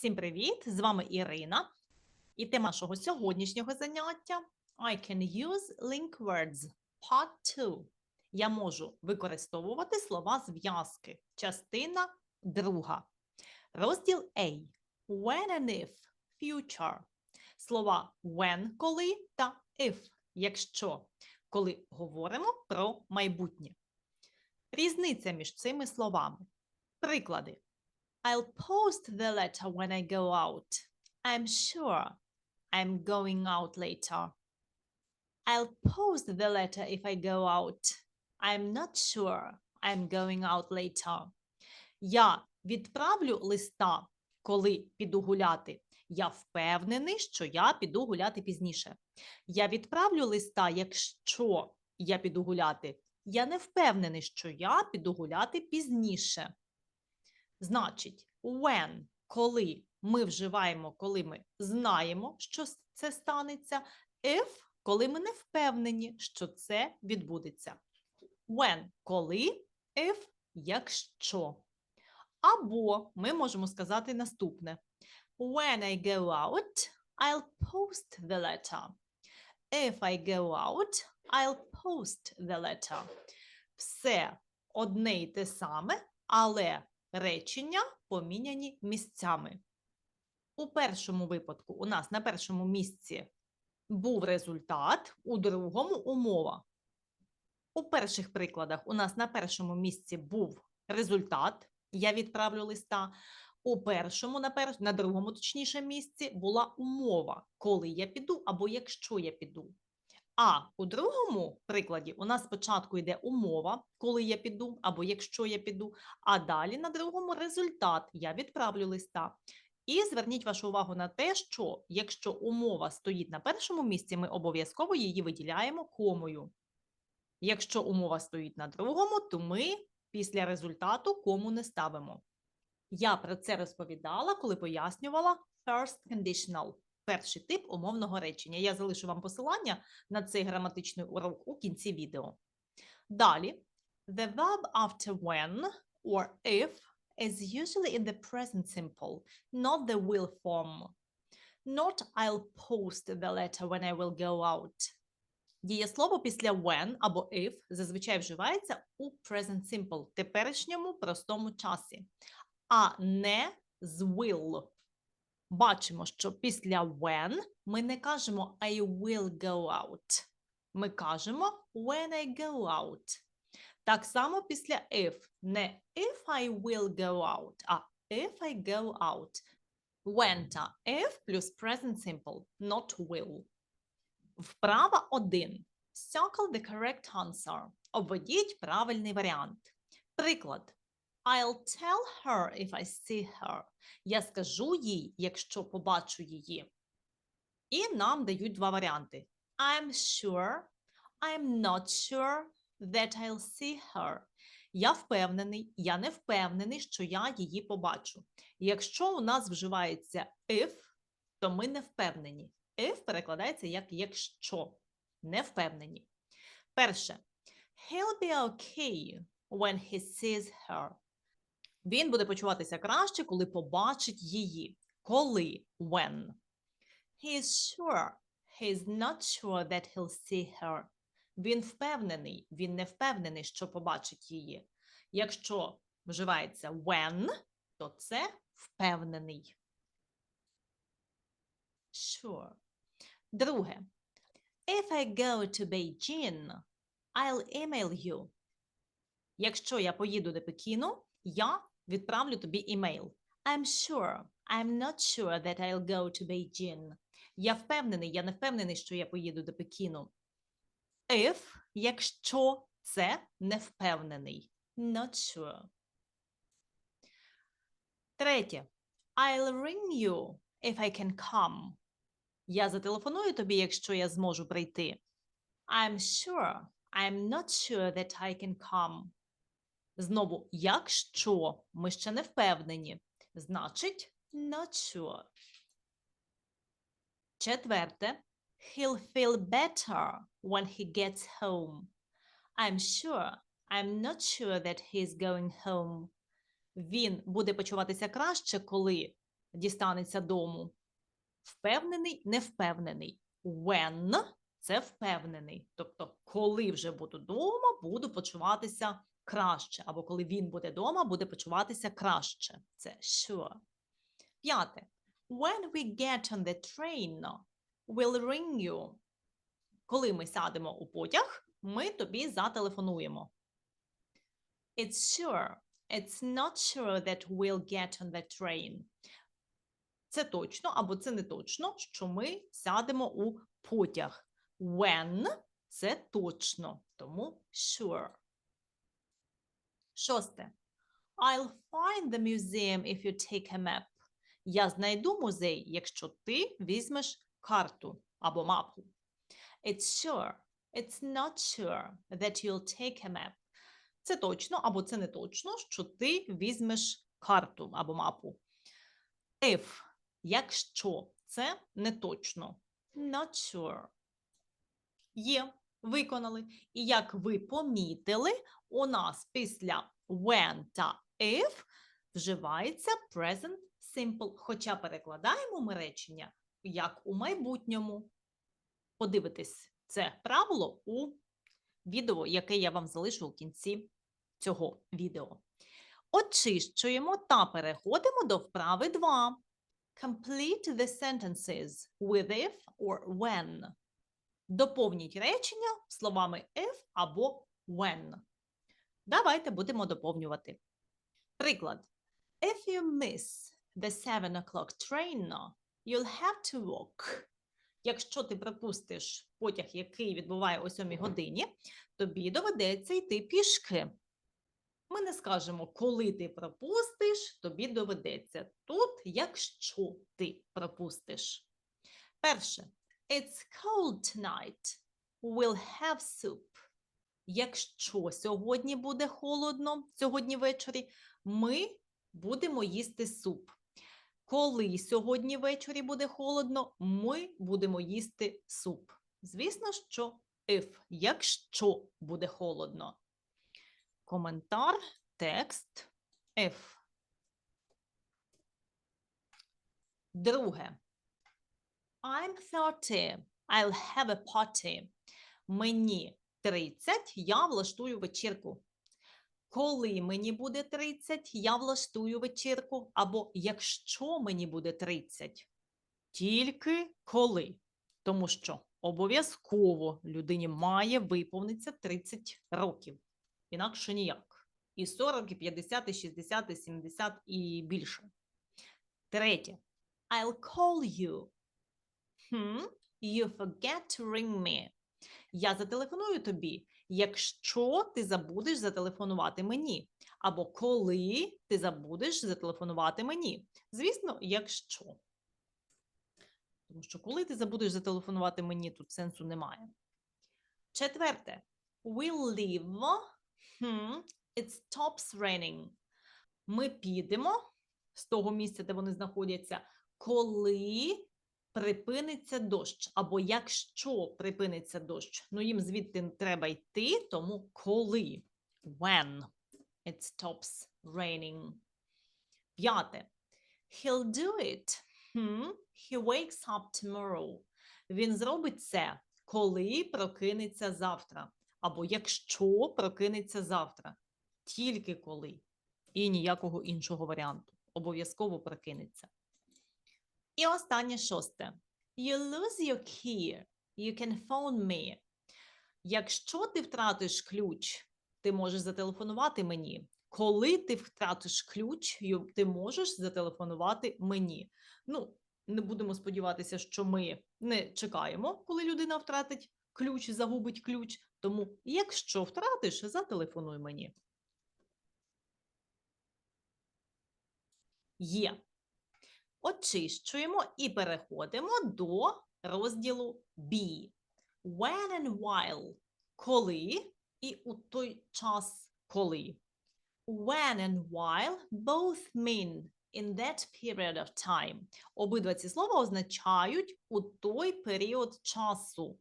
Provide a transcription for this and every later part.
Всім привіт! З вами Ірина. І тема нашого сьогоднішнього заняття I can use link words part 2. Я можу використовувати слова зв'язки. Частина друга. Розділ A. When and if future. Слова when коли та if якщо, коли говоримо про майбутнє. Різниця між цими словами. Приклади. I'll post the letter when I go out. I'm sure I'm going out later. I'll post the letter if I go out. I'm not sure I'm going out later. Я відправлю листа, коли піду гуляти. Я впевнений, що я піду гуляти пізніше. Я відправлю листа, якщо я піду гуляти. Я не впевнений, що я піду гуляти пізніше. Значить, when, коли ми вживаємо, коли ми знаємо, що це станеться, if, коли ми не впевнені, що це відбудеться. When, коли, if, якщо. Або ми можемо сказати наступне. When I go out, I'll post the letter. If I go out, I'll post the letter. Все одне й те саме, але речення поміняні місцями. У першому випадку у нас на першому місці був результат, у другому умова. У перших прикладах у нас на першому місці був результат. Я відправлю листа. У першому, на, пер... на другому, точніше, місці була умова, коли я піду або якщо я піду. А у другому прикладі у нас спочатку йде умова, коли я піду або якщо я піду, а далі на другому результат я відправлю листа. І зверніть вашу увагу на те, що якщо умова стоїть на першому місці, ми обов'язково її виділяємо комою. Якщо умова стоїть на другому, то ми після результату кому не ставимо. Я про це розповідала, коли пояснювала first conditional, перший тип умовного речення. Я залишу вам посилання на цей граматичний урок у кінці відео. Далі, the verb after when or if is usually in the present simple, not the will form. Not I'll post the letter when I will go out. Дієслово після when або if зазвичай вживається у present simple, теперішньому простому часі, а не з will. Бачимо, що після when ми не кажемо I will go out. Ми кажемо when I go out. Так само після if. Не if I will go out, а if I go out. When та if плюс present simple, not will. Вправа 1. Circle the correct answer. Обведіть правильний варіант. Приклад. I'll tell her if I see her. Я скажу їй, якщо побачу її. І нам дають два варіанти. I'm sure, I'm not sure that I'll see her. Я впевнений, я не впевнений, що я її побачу. Якщо у нас вживається if, то ми не впевнені. If перекладається як якщо. Не впевнені. Перше. He'll be okay when he sees her. Він буде почуватися краще, коли побачить її. Коли? When. He is sure. He is not sure that he'll see her. Він впевнений, він не впевнений, що побачить її. Якщо вживається when, то це впевнений. Sure. Друге. If I go to Beijing, I'll email you. Якщо я поїду до Пекіну, я відправлю тобі імейл. I'm sure. I'm not sure that I'll go to Beijing. Я впевнений, я не впевнений, що я поїду до Пекіну. If, якщо це не впевнений. Not sure. Третє. I'll ring you if I can come. Я зателефоную тобі, якщо я зможу прийти. I'm sure. I'm not sure that I can come. Знову, якщо ми ще не впевнені, значить not sure. Четверте. He'll feel better when he gets home. I'm sure. I'm not sure that he's going home. Він буде почуватися краще, коли дістанеться дому? Впевнений, не впевнений. When це впевнений. Тобто, коли вже буду вдома, буду почуватися краще. Або коли він буде вдома, буде почуватися краще. Це sure. П'яте. When we get on the train, we'll ring you. Коли ми сядемо у потяг, ми тобі зателефонуємо. It's sure. It's not sure that we'll get on the train. Це точно або це не точно, що ми сядемо у потяг. When – це точно, тому sure. Шосте. I'll find the museum if you take a map. Я знайду музей, якщо ти візьмеш карту або мапу. It's sure. It's not sure that you'll take a map. Це точно або це не точно, що ти візьмеш карту або мапу. If, якщо це не точно. Not sure. Є, виконали. І як ви помітили, у нас після when та if вживається present simple, хоча перекладаємо ми речення як у майбутньому. Подивитись це правило у відео, яке я вам залишу у кінці цього відео. Очищуємо та переходимо до вправи 2. Complete the sentences with if or when. Доповніть речення словами if або when. Давайте будемо доповнювати. Приклад. If you miss the 7 o'clock train, you'll have to walk. Якщо ти пропустиш потяг, який відбуває о 7 годині, тобі доведеться йти пішки. Ми не скажемо, коли ти пропустиш, тобі доведеться. Тут, якщо ти пропустиш. Перше. It's cold tonight. We'll have soup. Якщо сьогодні буде холодно, сьогодні ввечері, ми будемо їсти суп. Коли сьогодні ввечері буде холодно, ми будемо їсти суп. Звісно, що if, якщо буде холодно. Коментар, текст, if. Друге. I'm 30. I'll have a party. Мені 30, я влаштую вечірку. Коли мені буде 30, я влаштую вечірку. Або якщо мені буде 30, тільки коли. Тому що обов'язково людині має виповнитися 30 років. Інакше ніяк. І 40, і 50, і 60, і 70 і більше. Третє. I'll call you. Hmm? You forget to ring me. Я зателефоную тобі, якщо ти забудеш зателефонувати мені. Або коли ти забудеш зателефонувати мені. Звісно, якщо. Тому що коли ти забудеш зателефонувати мені, тут сенсу немає. Четверте. We'll leave. Hmm. It stops raining. Ми підемо з того місця, де вони знаходяться, коли припиниться дощ, або якщо припиниться дощ. Ну, їм звідти треба йти, тому коли. When it stops raining. П'яте. He'll do it. Hmm? He wakes up tomorrow. Він зробить це, коли прокинеться завтра. Або якщо прокинеться завтра. Тільки коли. І ніякого іншого варіанту. Обов'язково прокинеться. І останнє шосте. You lose your key. You can phone me. Якщо ти втратиш ключ, ти можеш зателефонувати мені. Коли ти втратиш ключ, ти можеш зателефонувати мені. Ну, не будемо сподіватися, що ми не чекаємо, коли людина втратить ключ, загубить ключ. Тому, якщо втратиш, зателефонуй мені. Є. Очищуємо і переходимо до розділу B. When and while – коли і у той час коли. When and while both mean in that period of time. Обидва ці слова означають у той період часу.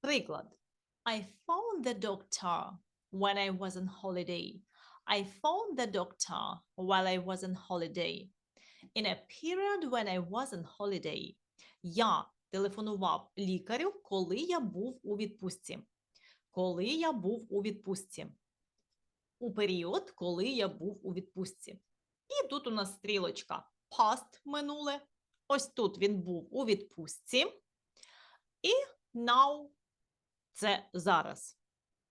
Приклад. I phoned the doctor when I was on holiday. I phoned the doctor while I was on holiday. In a period when I was on holiday. Я телефонував лікарю, коли я був у відпустці. Коли я був у відпустці. У період, коли я був у відпустці. І тут у нас стрілочка past минуле. Ось тут він був у відпустці. І now це зараз.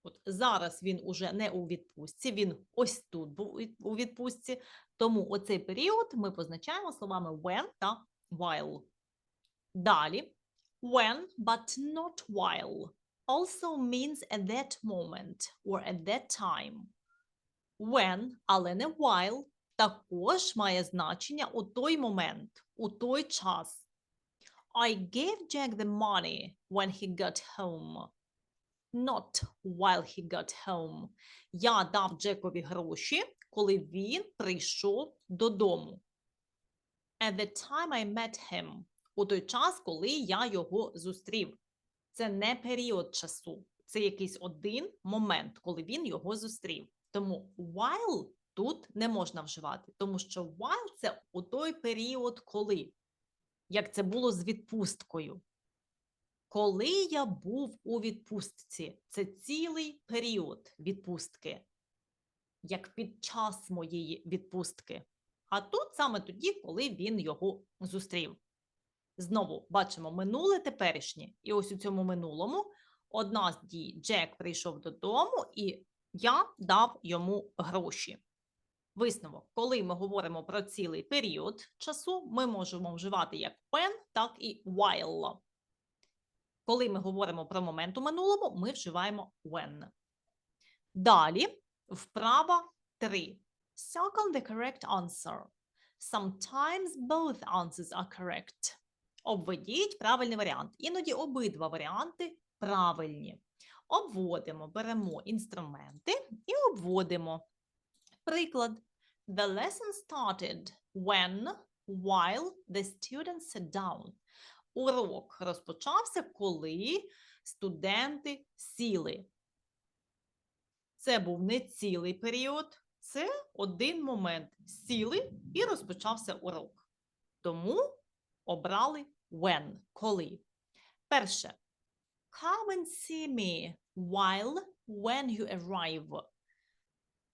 От зараз він уже не у відпустці, він ось тут був у відпустці. Тому оцей період ми позначаємо словами when та while. Далі when, but not while also means at that moment or at that time. When, але не while, також має значення у той момент, у той час. I gave Jack the money when he got home. Not while he got home. Я дав Джекові гроші, коли він прийшов додому. At the time I met him. У той час, коли я його зустрів. Це не період часу. Це якийсь один момент, коли він його зустрів. Тому while тут не можна вживати, тому що while це у той період, коли. Як це було з відпусткою. Коли я був у відпустці, це цілий період відпустки, як під час моєї відпустки. А тут саме тоді, коли він його зустрів. Знову бачимо минуле теперішнє. І ось у цьому минулому одна з дій Джек прийшов додому, і я дав йому гроші. Висновок, коли ми говоримо про цілий період часу, ми можемо вживати як when, так і while. Коли ми говоримо про момент у минулому, ми вживаємо when. Далі вправа 3. Circle the correct answer. Sometimes both answers are correct. Обведіть правильний варіант. Іноді обидва варіанти правильні. Обводимо, беремо інструменти і обводимо. Приклад. The lesson started when, while the students sat down. Урок розпочався, коли студенти сіли. Це був не цілий період, це один момент. Сіли і розпочався урок. Тому обрали when, коли. Перше. Come and see me while when you arrive.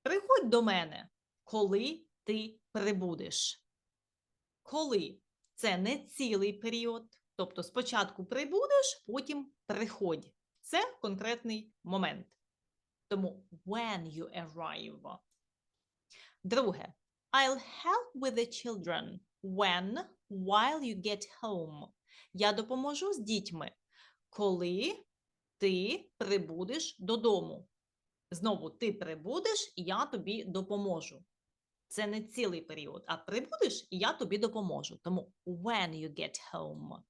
Приходь до мене, коли ти прибудеш. Коли це не цілий період, тобто спочатку прибудеш, потім приходь. Це конкретний момент. Тому when you arrive. Друге. I'll help with the children when, while you get home. Я допоможу з дітьми, коли ти прибудеш додому. Знову ти прибудеш, і я тобі допоможу. Це не цілий період, а прибудеш, і я тобі допоможу. Тому when you get home.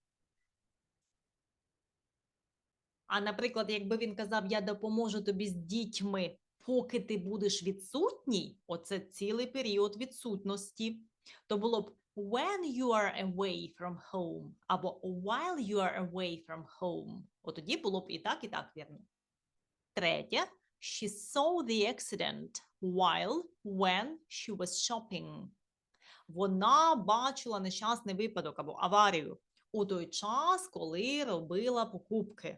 А, наприклад, якби він казав, я допоможу тобі з дітьми, поки ти будеш відсутній, оце цілий період відсутності, то було б when you are away from home або while you are away from home. От тоді було б і так, і так вірно. Третє. She saw the accident while when she was shopping. Вона бачила нещасний випадок або аварію у той час, коли робила покупки.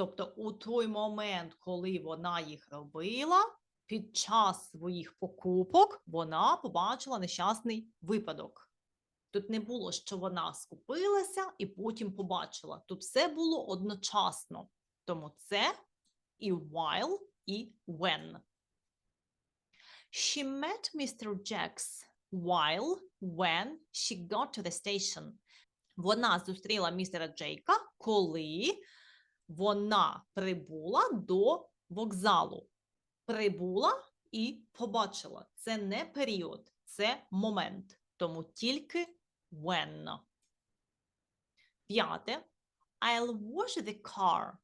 Тобто у той момент, коли вона їх робила, під час своїх покупок вона побачила нещасний випадок. Тут не було, що вона скупилася і потім побачила. Тут все було одночасно. Тому це і while, і when. She met Mr. Jacks while, when she got to the station. Вона зустріла містера Джейка, коли вона прибула до вокзалу. Прибула і побачила. Це не період, це момент. Тому тільки when. П'яте. I'll wash the car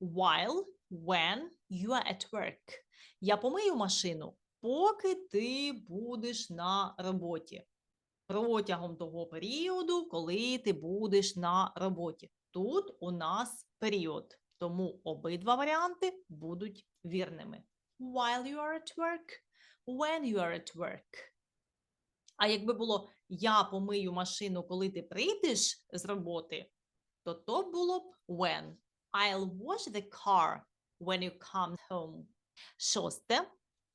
while, when you are at work. Я помию машину, поки ти будеш на роботі. Протягом того періоду, коли ти будеш на роботі. Тут у нас період, тому обидва варіанти будуть вірними. While you are at work, when you are at work. А якби було я помию машину, коли ти прийдеш з роботи, то то було б when. I'll wash the car when you come home. Шосте.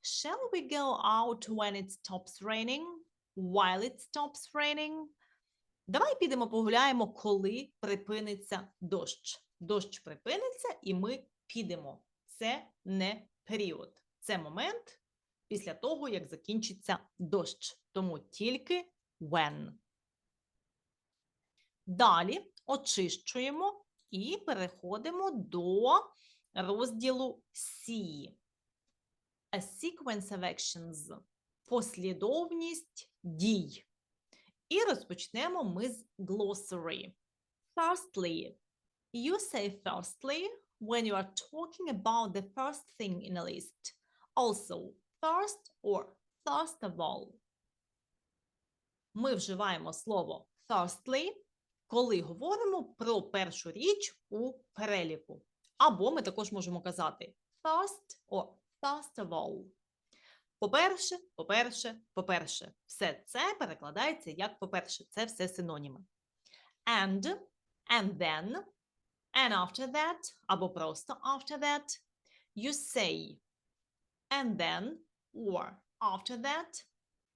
Shall we go out when it stops raining? While it stops raining? Давай підемо погуляємо, коли припиниться дощ. Дощ припиниться, і ми підемо. Це не період. Це момент після того, як закінчиться дощ. Тому тільки when. Далі очищуємо і переходимо до розділу C. A sequence of actions. Послідовність дій. І розпочнемо ми з glossary. Firstly, you say firstly when you are talking about the first thing in a list. Also, first or first of all. Ми вживаємо слово firstly, коли говоримо про першу річ у переліку. Або ми також можемо казати first or first of all. По-перше, по-перше, по-перше. Все це перекладається як по-перше. Це все синоніми. And, and then, and after that, або просто after that, you say. And then, or after that,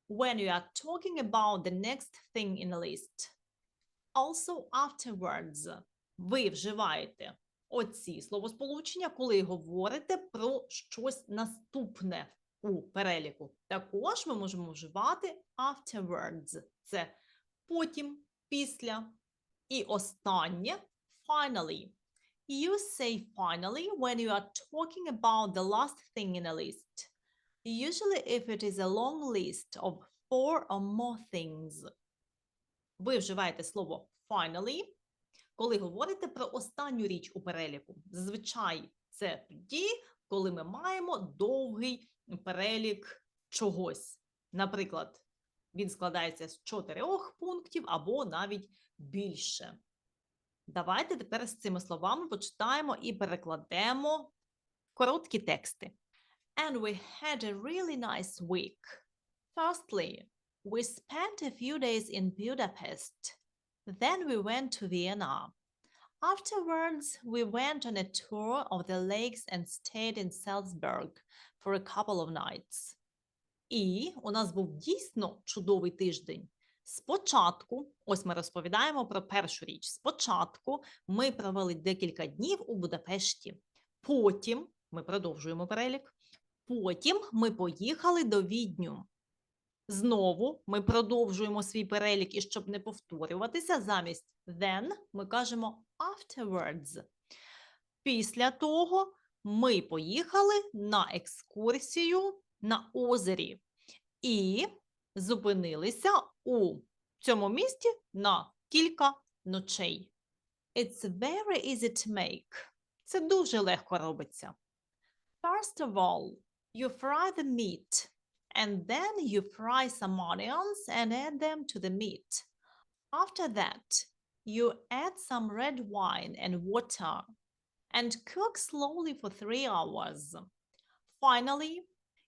when you are talking about the next thing in the list. Also afterwards. Ви вживаєте оці словосполучення, коли говорите про щось наступне у переліку. Також ми можемо вживати afterwards. Це потім, після. І останнє finally. You say finally when you are talking about the last thing in a list. Usually if it is a long list of four or more things. Ви вживаєте слово finally, коли говорите про останню річ у переліку. Зазвичай це тоді, коли ми маємо довгий перелік чогось. Наприклад, він складається з чотирьох пунктів або навіть більше. Давайте тепер з цими словами почитаємо і перекладемо короткі тексти. And we had a really nice week. Firstly, we spent a few days in Budapest. Then we went to Vienna. Afterwards, we went on a tour of the lakes and stayed in Salzburg for a couple of nights. І у нас був дійсно чудовий тиждень. Спочатку, ось ми розповідаємо про першу річ. Спочатку ми провели декілька днів у Будапешті. Потім ми продовжуємо перелік. Потім ми поїхали до Відню. Знову ми продовжуємо свій перелік, і щоб не повторюватися, замість then ми кажемо afterwards. Після того ми поїхали на екскурсію на озері і зупинилися у цьому місті на кілька ночей. It's very easy to make. Це дуже легко робиться. First of all, you fry the meat. And then you fry some onions and add them to the meat. After that, you add some red wine and water and cook slowly for three hours. Finally,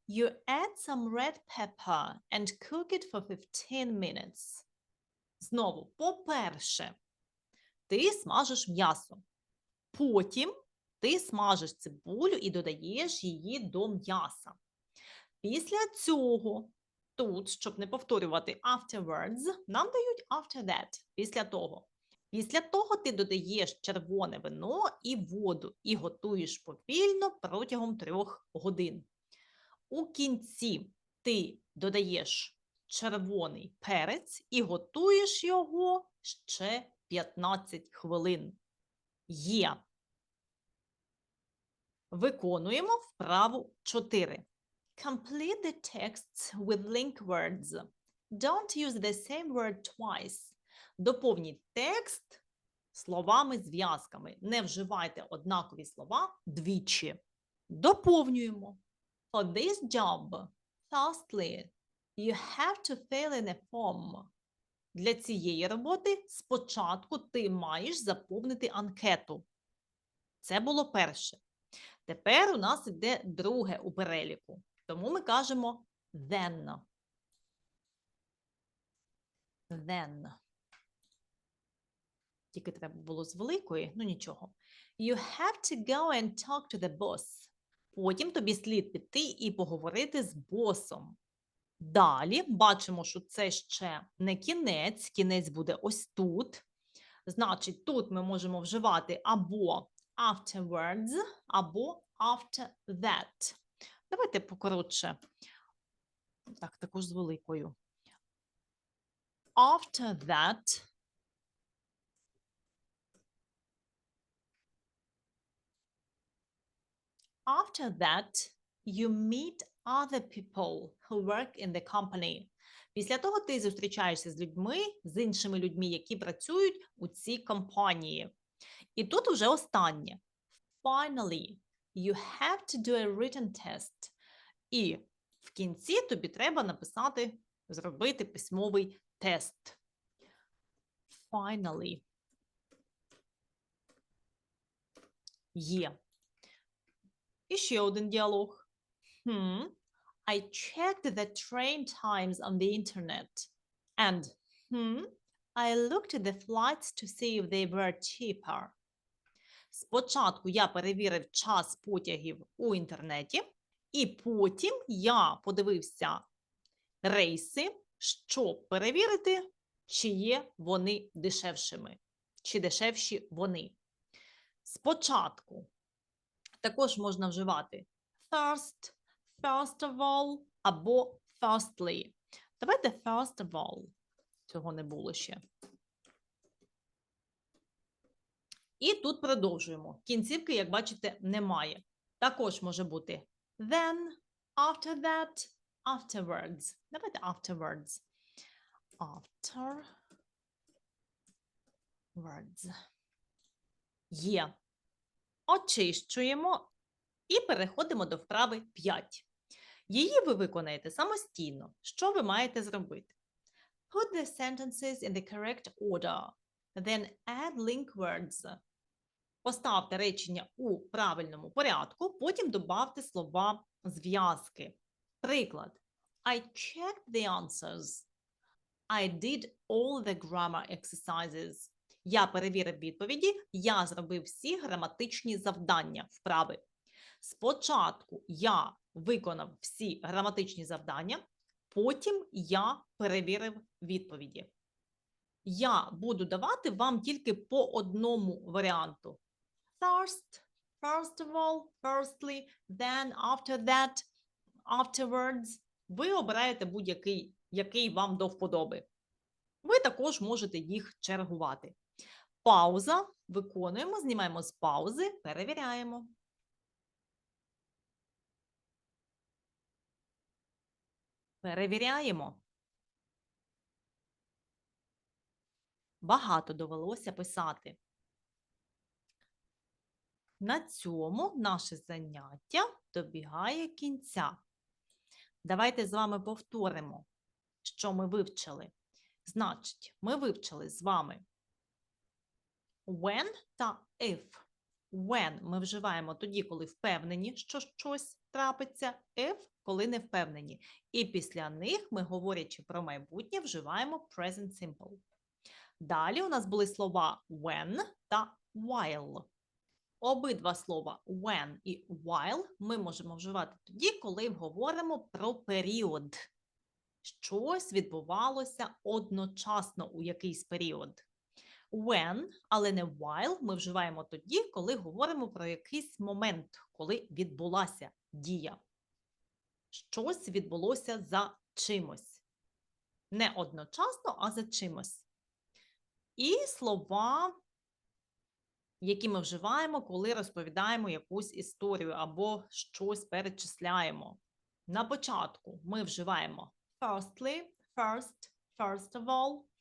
you add some red pepper and cook it for 15 minutes. Знову, по-перше, ти смажиш м'ясо. Потім ти смажиш цибулю і додаєш її до м'яса. Після цього, тут, щоб не повторювати afterwards, нам дають after that, після того. Після того ти додаєш червоне вино і воду і готуєш повільно протягом трьох годин. У кінці ти додаєш червоний перець і готуєш його ще 15 хвилин. Є. Виконуємо вправу 4. Complete the texts with link words. Don't use the same word twice. Доповніть текст словами-зв'язками. Не вживайте однакові слова двічі. Доповнюємо. For this job, firstly, you have to fill in a form. Для цієї роботи спочатку ти маєш заповнити анкету. Це було перше. Тепер у нас йде друге у переліку. Тому ми кажемо then. then. Тільки треба було з великої, ну нічого. You have to go and talk to the boss. Потім тобі слід піти і поговорити з босом. Далі бачимо, що це ще не кінець, кінець буде ось тут. Значить, тут ми можемо вживати або afterwards, або after that. Давайте покоротше. Так, також з великою. After that. After that, you meet other people who work in the company. Після того ти зустрічаєшся з людьми, з іншими людьми, які працюють у цій компанії. І тут уже останнє. Finally, you have to do a written test. І в кінці тобі треба написати, зробити письмовий тест. Finally. Є. І ще один діалог. Hmm. I checked the train times on the internet. And hmm, I looked at the flights to see if they were cheaper. Спочатку я перевірив час потягів у інтернеті, і потім я подивився рейси, щоб перевірити, чи є вони дешевшими, чи дешевші вони. Спочатку також можна вживати first, first of all або firstly. Давайте first of all. Цього не було ще. І тут продовжуємо. Кінцівки, як бачите, немає. Також може бути then, after that, afterwards. Давайте afterwards. Afterwards. Є. Очищуємо і переходимо до вправи 5. Її ви виконаєте самостійно. Що ви маєте зробити? Put the sentences in the correct order. Then add link words. Поставте речення у правильному порядку, потім добавте слова зв'язки. Приклад. I checked the answers. I did all the grammar exercises. Я перевірив відповіді, я зробив всі граматичні завдання вправи. Спочатку я виконав всі граматичні завдання, потім я перевірив відповіді. Я буду давати вам тільки по одному варіанту. First, first of all, firstly, then, after that, afterwards. Ви обираєте будь-який, який вам до вподоби. Ви також можете їх чергувати. Пауза. Виконуємо, знімаємо з паузи, перевіряємо. Перевіряємо. Багато довелося писати. На цьому наше заняття добігає кінця. Давайте з вами повторимо, що ми вивчили. Значить, ми вивчили з вами when та if. When ми вживаємо тоді, коли впевнені, що щось трапиться, if, коли не впевнені. І після них ми, говорячи про майбутнє, вживаємо present simple. Далі у нас були слова when та while. Обидва слова when і while ми можемо вживати тоді, коли говоримо про період. Щось відбувалося одночасно у якийсь період. When, але не while ми вживаємо тоді, коли говоримо про якийсь момент, коли відбулася дія. Щось відбулося за чимось. Не одночасно, а за чимось. І слова, які ми вживаємо, коли розповідаємо якусь історію або щось перечисляємо. На початку ми вживаємо firstly, first, first of all.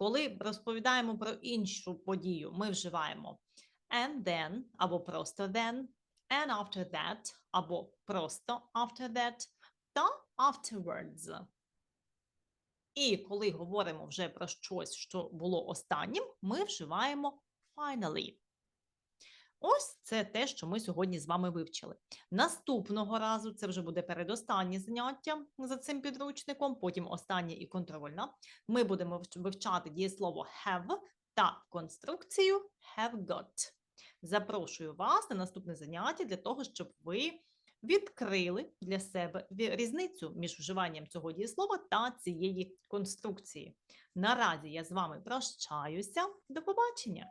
Коли розповідаємо про іншу подію, ми вживаємо and then або просто then, and after that або просто after that та afterwards. І коли говоримо вже про щось, що було останнім, ми вживаємо finally. Ось це те, що ми сьогодні з вами вивчили. Наступного разу це вже буде передостаннє заняття за цим підручником, потім останнє і контрольне. Ми будемо вивчати дієслово have та конструкцію have got. Запрошую вас на наступне заняття для того, щоб ви відкрили для себе різницю між вживанням цього дієслова та цієї конструкції. Наразі я з вами прощаюся. До побачення!